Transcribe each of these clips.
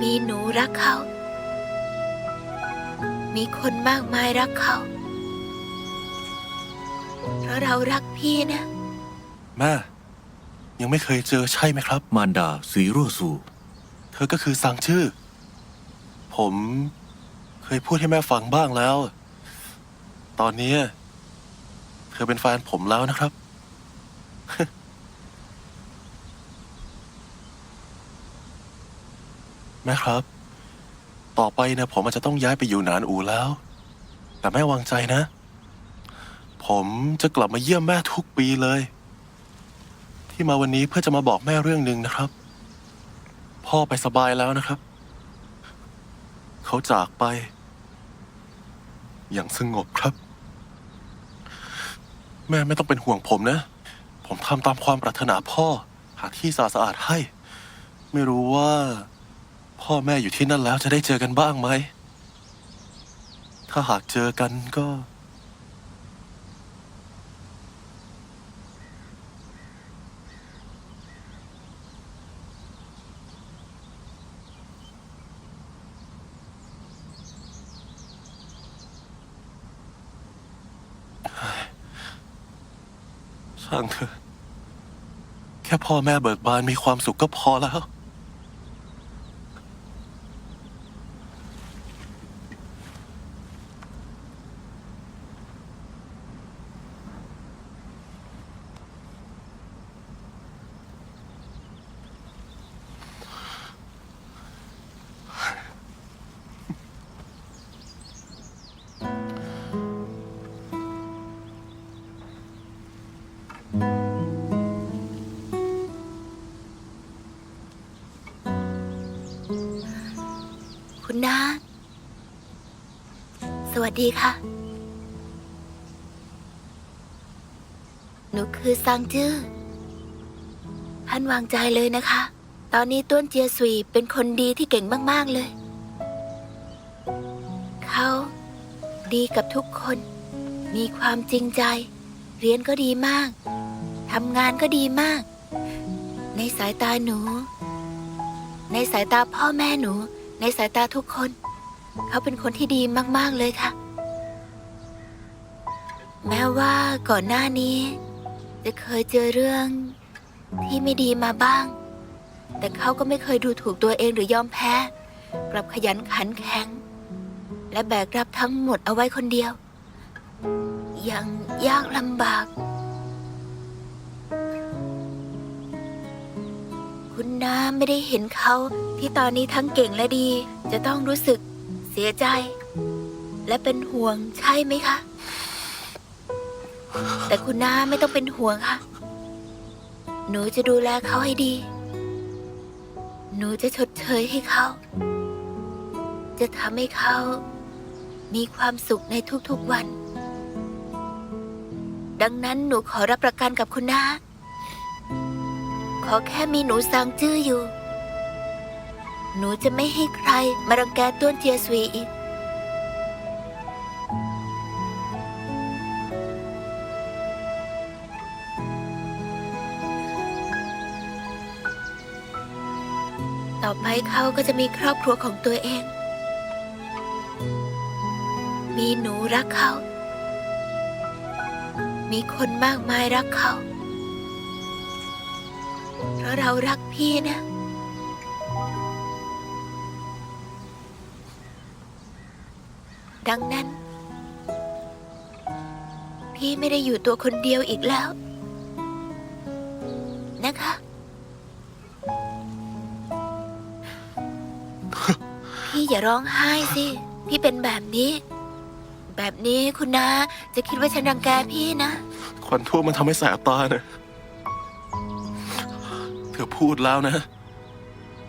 มีหนูรักเขา มีคนมากมายรักเขา เพราะเรารักพี่นะ แม่ ยังไม่เคยเจอใช่ไหมครับ มารดาสีรั่วสูเธอก็คือซังชื่อ ผมเคยพูดให้แม่ฟังบ้างแล้ว ตอนนี้ เธอเป็นแฟนผมแล้วนะครับ แม่ครับ ต่อไปเนี่ยผมอาจจะต้องย้ายไปอยู่หนานอูแล้ว แต่แม่วางใจนะ ผมจะกลับมาเยี่ยมแม่ทุกปีเลย ที่มาวันนี้เพื่อจะมาบอกแม่เรื่องหนึ่งนะครับ พ่อไปสบายแล้วนะครับ เขาจากไป อย่างสงบครับ แม่ไม่ต้องเป็นห่วงผมนะ ผมทำตามความปรารถนาพ่อหาที่สะอาดสะอาดให้ ไม่รู้ว่า พ่อแม่อยู่ที่นั่นแล้วจะได้เจอกันบ้างไหม ถ้าหากเจอกันก็ ช่างเถอะ แค่พ่อแม่เบิกบานมีความสุขก็พอแล้ว คุณนาสวัสดีค่ะ หนูคือซังจื้อท่านวางใจเลยนะคะ ตอนนี้ต้วนเจียสุยเป็นคนดีที่เก่งมาก ๆ เลย เขาดีกับทุกคน มีความจริงใจ เรียนก็ดีมาก ทำงานก็ดีมาก ในสายตาหนู ในสายตาพ่อแม่หนู ในสายตาทุกคน เขาเป็นคนที่ดีมาก ๆ เลยค่ะ แม้ว่าก่อนหน้านี้ จะเคยเจอเรื่องที่ไม่ดีมาบ้าง แต่เขาก็ไม่เคยดูถูกตัวเองหรือยอมแพ้ กลับขยันขันแข็ง และแบกรับทั้งหมดเอาไว้คนเดียว อย่างยากลำบาก คุณน้าไม่ได้เห็นเขา ที่ตอนนี้ทั้งเก่งและดี จะต้องรู้สึกเสียใจ และเป็นห่วงใช่ไหมคะ แต่คุณน้าไม่ต้องเป็นห่วงค่ะ หนูจะดูแลเขาให้ดี หนูจะชดเชยให้เขา จะทำให้เขา มีความสุขในทุกๆวัน ดังนั้นหนูขอรับประกันกับคุณน้า ขอแค่มีหนูซางจื้ออยู่ หนูจะไม่ให้ใครมารังแกต้วนเจียสวีอีก ต่อไปเขาก็จะมีครอบครัวของตัวเอง มีหนูรักเขา มีคนมากมายรักเขา เพราะเรารักพี่นะ ดังนั้น พี่ไม่ได้อยู่ตัวคนเดียวอีกแล้ว นะคะ พี่อย่าร้องไห้สิ พี่เป็นแบบนี้ แบบนี้คุณนาจะคิดว่าฉันรังแกพี่นะ ควันทั่วมันทำให้แสบตานะ เธอพูดแล้วนะ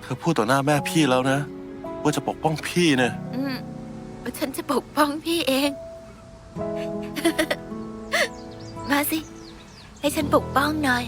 เธอพูดต่อหน้าแม่พี่แล้วนะ ว่าจะปกป้องพี่เนี่ย อืมฉันจะปกป้องพี่เอง มาสิ ให้ฉันปกป้องหน่อย